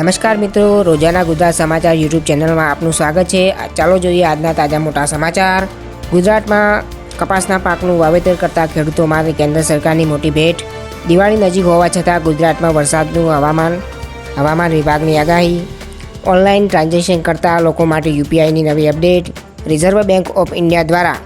નમસ્કાર મિત્રો, રોજાના ગુજરાત સમાચાર યુટ્યુબ ચેનલમાં આપનું સ્વાગત છે. ચાલો જોઈએ આજના તાજા મોટા સમાચાર. ગુજરાતમાં કપાસના પાકનું વાવેતર કરતા ખેડૂતો માટે કેન્દ્ર સરકારની મોટી ભેટ. દિવાળી નજીક હોવા છતાં ગુજરાતમાં વરસાદનું હવામાન હવામાન વિભાગની આગાહી. ઓનલાઈન ટ્રાન્ઝેક્શન કરતા લોકો માટે યુપીઆઈની નવી update. Reserve Bank of India દ્વારા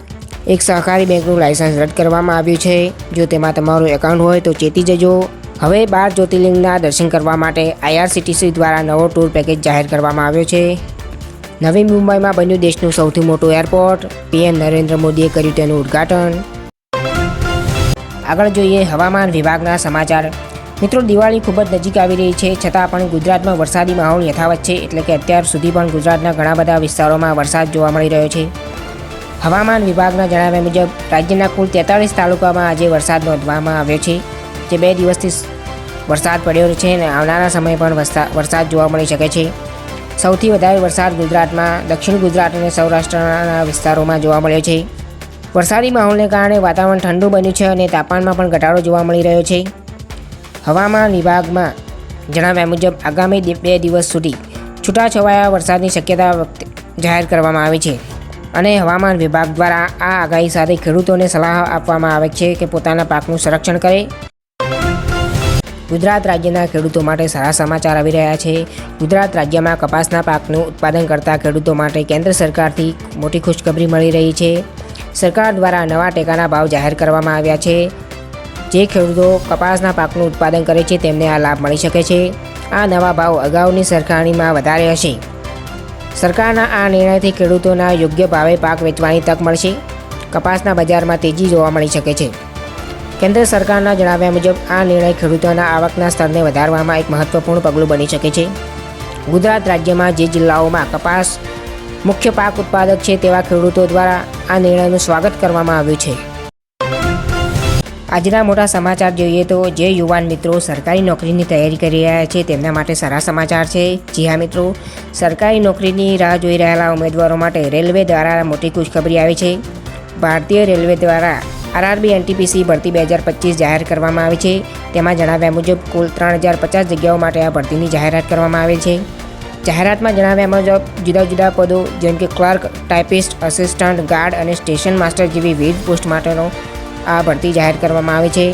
એક સહકારી બેંકનું લાયસન્સ રદ કરવામાં આવ્યું છે. જો તેમાં તમારું એકાઉન્ટ હોય તો ચેતી જજો. હવે બાર જ્યોતિર્લિંગના દર્શન કરવા માટે આઈઆરસીટીસી દ્વારા નવો ટૂર પેકેજ જાહેર કરવામાં આવ્યો છે. નવી મુંબઈમાં બન્યું દેશનું સૌથી મોટું એરપોર્ટ, પીએમ નરેન્દ્ર મોદીએ કર્યું તેનું ઉદ્ઘાટન. આગળ જોઈએ હવામાન વિભાગના સમાચાર. મિત્રો, દિવાળી ખૂબ જ નજીક આવી રહી છે, છતાં પણ ગુજરાતમાં વરસાદી માહોલ યથાવત છે, એટલે કે અત્યાર સુધી પણ ગુજરાતના ઘણા બધા વિસ્તારોમાં વરસાદ જોવા મળી રહ્યો છે. હવામાન વિભાગના જણાવ્યા મુજબ, રાજ્યના કુલ તેતાળીસ તાલુકામાં આજે વરસાદ નોંધવામાં આવ્યો છે. જે બે દિવસથી વરસાદ પડ્યો છે અને આવનારા સમયે પણ વરસાદ જોવા મળી શકે છે. સૌથી વધારે વરસાદ ગુજરાતમાં, દક્ષિણ ગુજરાત અને સૌરાષ્ટ્રના વિસ્તારોમાં જોવા મળ્યો છે. વરસાદી માહોલને કારણે વાતાવરણ ઠંડુ બન્યું છે અને તાપમાનમાં પણ ઘટાડો જોવા મળી રહ્યો છે. હવામાન વિભાગમાં જણાવ્યા મુજબ, આગામી બે દિવસ સુધી છૂટાછવાયા વરસાદની શક્યતા વખતે જાહેર કરવામાં આવી છે અને હવામાન વિભાગ દ્વારા આ આગાહી સાથે ખેડૂતોને સલાહ આપવામાં આવે છે કે પોતાના પાકનું સંરક્ષણ કરે. ગુજરાત રાજ્યના ખેડૂતો માટે સારા સમાચાર આવી રહ્યા છે. ગુજરાત રાજ્યમાં કપાસના પાકનું ઉત્પાદન કરતા ખેડૂતો માટે કેન્દ્ર સરકારથી મોટી ખુશખબરી મળી રહી છે. સરકાર દ્વારા નવા ટેકાના ભાવ જાહેર કરવામાં આવ્યા છે. જે ખેડૂતો કપાસના પાકનું ઉત્પાદન કરે છે, તેમને આ લાભ મળી શકે છે. આ નવા ભાવ અગાઉની સરખામણીમાં વધારે હશે. સરકારના આ નિર્ણયથી ખેડૂતોના યોગ્ય ભાવે પાક વેચવાની તક મળશે. કપાસના બજારમાં તેજી જોવા મળી શકે છે. કેન્દ્ર સરકારના જણાવ્યા મુજબ, આ નિર્ણય ખેડૂતોના આવકના સ્તરને વધારવામાં એક મહત્વપૂર્ણ પગલું બની શકે છે. ગુજરાત રાજ્યમાં જે જિલ્લાઓમાં કપાસ મુખ્ય પાક ઉત્પાદક છે તેવા ખેડૂતો દ્વારા આ નિર્ણયનું સ્વાગત કરવામાં આવ્યું છે. આજના મોટા સમાચાર જોઈએ તો જે યુવાન મિત્રો સરકારી નોકરીની તૈયારી કરી રહ્યા છે તેમના માટે સારા સમાચાર છે. જી હા, મિત્રો. સરકારી નોકરીની રાહ જોઈ રહેલા ઉમેદવારો માટે રેલવે દ્વારા મોટી ખુશખબરી આવી છે. ભારતીય રેલવે દ્વારા આરઆરબી એનટીપીસી ભરતી બે હજાર પચીસ જાહેર કરવામાં આવી છે. તેમાં જણાવ્યા મુજબ, કુલ ત્રણ હજાર પચાસ જગ્યાઓ માટે આ ભરતીની જાહેરાત કરવામાં આવી છે. જાહેરાતમાં જણાવ્યા મુજબ, જુદા જુદા પદો, જેમ કે ક્લર્ક ટાઈપિસ્ટ અસિસ્ટન્ટ, ગાર્ડ અને સ્ટેશન માસ્ટર જેવી વિવિધ પોસ્ટ માટેનો આ ભરતી જાહેર કરવામાં આવી છે.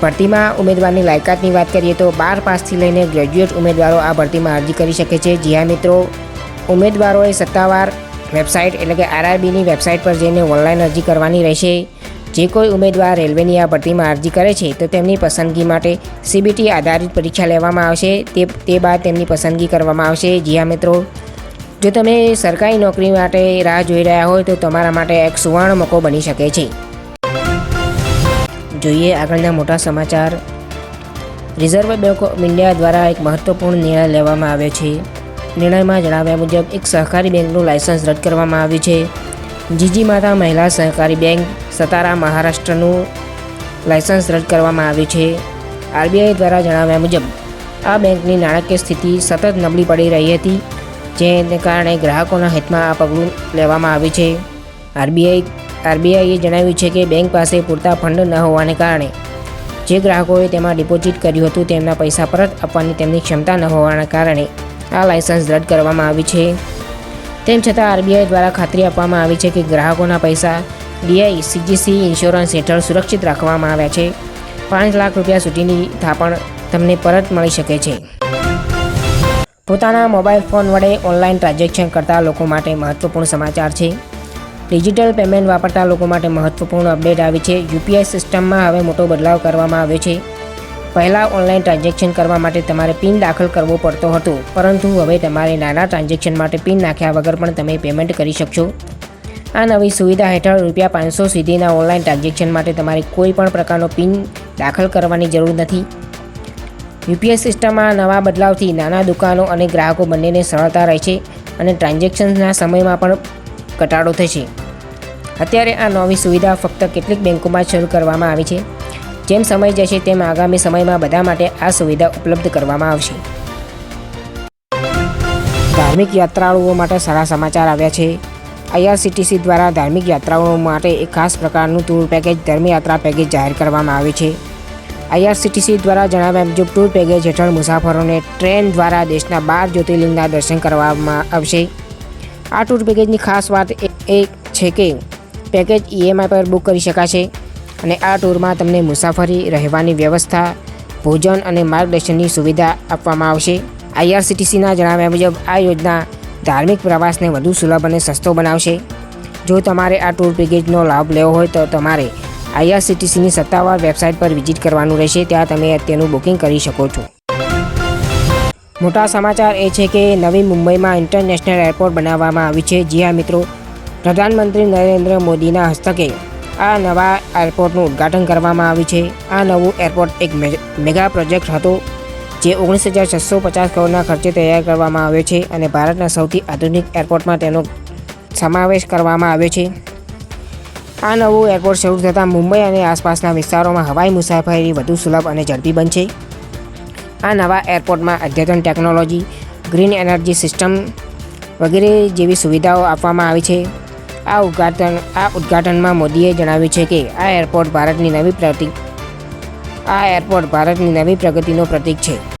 ભરતીમાં ઉમેદવારની લાયકાતની વાત કરીએ તો બાર પાસથી લઈને ગ્રેજ્યુએટ ઉમેદવારો આ ભરતીમાં અરજી કરી શકે છે. જી મિત્રો, ઉમેદવારોએ સત્તાવાર વેબસાઇટ એટલે કે આરઆરબીની વેબસાઇટ પર જઈને ઓનલાઈન અરજી કરવાની રહેશે. જે કોઈ ઉમેદવાર રેલવેની આ ભરતીમાં અરજી કરે છે, તો તેમની પસંદગી માટે સીબીટી આધારિત પરીક્ષા લેવામાં આવશે. તે તે બાદ તેમની પસંદગી કરવામાં આવશે. જીયા મિત્રો. જો તમે સરકારી નોકરી માટે રાહ જોઈ રહ્યા હોય, તો તમારા માટે એક સુવર્ણ મોકો બની શકે છે. જોઈએ આગળના મોટા સમાચાર. રિઝર્વ બેંક ઓફ ઇન્ડિયા દ્વારા એક મહત્વપૂર્ણ નિર્ણય લેવામાં આવ્યો છે. નિર્ણયમાં જણાવ્યા મુજબ, એક સહકારી બેંકનું લાયસન્સ રદ કરવામાં આવ્યું છે. જીજી માતા મહિલા સહકારી બેંક સતારા મહારાષ્ટ્રનું લાયસન્સ રદ કરવામાં આવ્યું છે. આરબીઆઈ દ્વારા જણાવ્યા મુજબ, આ બેંકની નાણાકીય સ્થિતિ સતત નબળી પડી રહી હતી, જેને કારણે ગ્રાહકોના હિતમાં આ પગલું લેવામાં આવ્યું છે. આરબીઆઈ, આરબીઆઈએ જણાવ્યું છે કે બેંક પાસે પૂરતા ફંડ ન હોવાને કારણે જે ગ્રાહકોએ તેમાં ડિપોઝિટ કર્યું હતું, તેમના પૈસા પરત આપવાની તેમની ક્ષમતા ન હોવાના કારણે આ લાયસન્સ રદ કરવામાં આવી છે. તેમ છતાં આરબીઆઈ દ્વારા ખાતરી આપવામાં આવી છે કે ગ્રાહકોના પૈસા ડીઆઈ, સીજીસી, ઇન્સ્યોરન્સ હેઠળ સુરક્ષિત રાખવામાં આવ્યા છે. પાંચ લાખ રૂપિયા સુધીની થાપણ તમને પરત મળી શકે છે. પોતાના મોબાઈલ ફોન વડે ઓનલાઈન ટ્રાન્ઝેક્શન કરતા લોકો માટે મહત્વપૂર્ણ સમાચાર છે. ડિજિટલ પેમેન્ટ વાપરતા લોકો માટે મહત્વપૂર્ણ અપડેટ આવી છે. યુપીઆઈ સિસ્ટમમાં હવે મોટો બદલાવ કરવામાં આવ્યો છે. પહેલાં ઓનલાઈન ટ્રાન્ઝેક્શન કરવા માટે તમારે પિન દાખલ કરવો પડતો હતો. પરંતુ હવે તમારે નાના ટ્રાન્ઝેક્શન માટે પિન નાખ્યા વગર પણ તમે પેમેન્ટ કરી શકશો. આ નવી સુવિધા હેઠળ રૂપિયા પાંચસો સુધીના ઓનલાઈન ટ્રાન્ઝેક્શન માટે તમારે કોઈ પણ પ્રકારનો પિન દાખલ કરવાની જરૂર નથી. યુપીએસ સિસ્ટમમાં નવા બદલાવથી નાના દુકાનો અને ગ્રાહકો બંનેને સરળતા રહેશે અને ટ્રાન્ઝેક્શનના સમયમાં પણ ઘટાડો થશે. અત્યારે આ નવી સુવિધા ફક્ત કેટલીક બેંકોમાં શરૂ કરવામાં આવી છે. જેમ સમય જશે તેમ આગામી સમયમાં બધા માટે આ સુવિધા ઉપલબ્ધ કરવામાં આવશે. ધાર્મિક યાત્રાળુઓ માટે સારા સમાચાર આવ્યા છે. આઈઆરસીટીસી દ્વારા ધાર્મિક યાત્રાઓ માટે એક ખાસ પ્રકારનું ટૂર પેકેજ, ધર્મયાત્રા પેકેજ જાહેર કરવામાં આવ્યું છે. આઈઆરસીટીસી દ્વારા જણાવ્યા મુજબ, ટૂર પેકેજ હેઠળ મુસાફરોને ટ્રેન દ્વારા દેશના બાર જ્યોતિર્લિંગના દર્શન કરવામાં આવશે. આ ટૂર પેકેજની ખાસ વાત એ છે કે, પેકેજ ઈએમઆઈ પર બુક કરી શકાશે. અને આ ટૂરમાં તમને મુસાફરી, રહેવાની વ્યવસ્થા, ભોજન અને માર્ગદર્શનની સુવિધા આપવામાં આવશે. આઈઆરસીટીસીના જણાવ્યા મુજબ, આ યોજના ધાર્મિક પ્રવાસને વધુ સુલભ અને સસ્તો બનાવશે. જો તમારે આ ટૂર પેકેજનો લાભ લેવો હોય તો તમારે આઈઆરસીટીસીની સત્તાવાર વેબસાઇટ પર વિઝિટ કરવાનું રહેશે. ત્યાં તમે તેનું બુકિંગ કરી શકો છો. મોટા સમાચાર એ છે કે નવી મુંબઈમાં ઇન્ટરનેશનલ એરપોર્ટ બનાવવામાં આવ્યું છે. જી હા મિત્રો, પ્રધાનમંત્રી નરેન્દ્ર મોદીના હસ્તકે આ નવા એરપોર્ટનું ઉદ્ઘાટન કરવામાં આવ્યું છે. આ નવું એરપોર્ટ એક મેગા પ્રોજેક્ટ હતો, જે ઓગણીસ હજાર છસો પચાસ કરોડના ખર્ચે તૈયાર કરવામાં આવ્યો છે અને ભારતના સૌથી આધુનિક એરપોર્ટમાં તેનો સમાવેશ કરવામાં આવ્યો છે. આ નવું એરપોર્ટ શરૂ થતાં મુંબઈ અને આસપાસના વિસ્તારોમાં હવાઈ મુસાફરી વધુ સુલભ અને ઝડપી બનશે. આ નવા એરપોર્ટમાં અદ્યતન ટેકનોલોજી, ગ્રીન એનર્જી સિસ્ટમ વગેરે જેવી સુવિધાઓ આપવામાં આવી છે. આ ઉદ્ઘાટન આ ઉદ્ઘાટનમાં મોદીએ જણાવ્યું છે કે આ એરપોર્ટ ભારતની નવી પ્રતિક આ એરપોર્ટ ભારતની નવી પ્રગતિનો પ્રતીક છે.